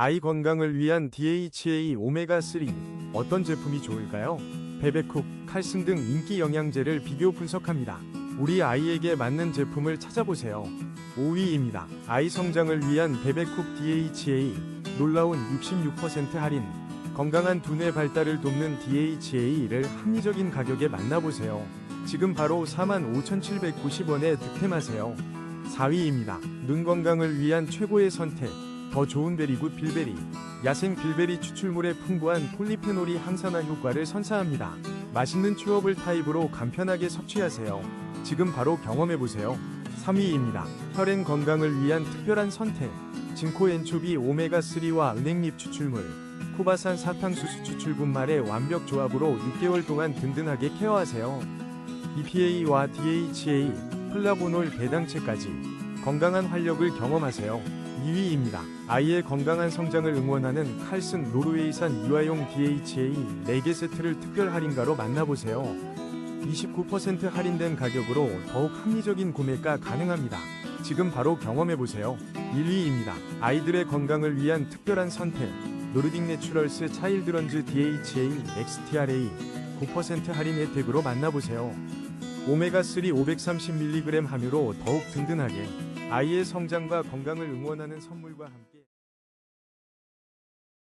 아이 건강을 위한 DHA 오메가3 어떤 제품이 좋을까요? 베베쿡, 칼슘 등 인기 영양제를 비교 분석합니다. 우리 아이에게 맞는 제품을 찾아보세요. 5위입니다. 아이 성장을 위한 베베쿡 DHA 놀라운 66% 할인 건강한 두뇌 발달을 돕는 DHA를 합리적인 가격에 만나보세요. 지금 바로 45,790원에 득템하세요. 4위입니다. 눈 건강을 위한 최고의 선택. 더 좋은 베리굿 빌베리. 야생 빌베리 추출물의 풍부한 폴리페놀이 항산화 효과를 선사합니다. 맛있는 추어블 타입으로 간편하게 섭취하세요. 지금 바로 경험해보세요. 3위입니다. 혈행 건강을 위한 특별한 선택. 진코 엔초비 오메가3와 은행잎 추출물. 쿠바산 사탕수수 추출분말의 완벽 조합으로 6개월 동안 든든하게 케어하세요. EPA와 DHA, 플라보놀 배당체까지 건강한 활력을 경험하세요. 2위입니다. 아이의 건강한 성장을 응원하는 칼슨 노르웨이산 유아용 DHA 4개 세트를 특별 할인가로 만나보세요. 29% 할인된 가격으로 더욱 합리적인 구매가 가능합니다. 지금 바로 경험해보세요. 1위입니다. 아이들의 건강을 위한 특별한 선택. 노르딕 내추럴스 차일드런즈 DHA XTRA 9% 할인 혜택으로 만나보세요. 오메가3 530mg 함유로 더욱 든든하게 아이의 성장과 건강을 응원하는 선물과 함께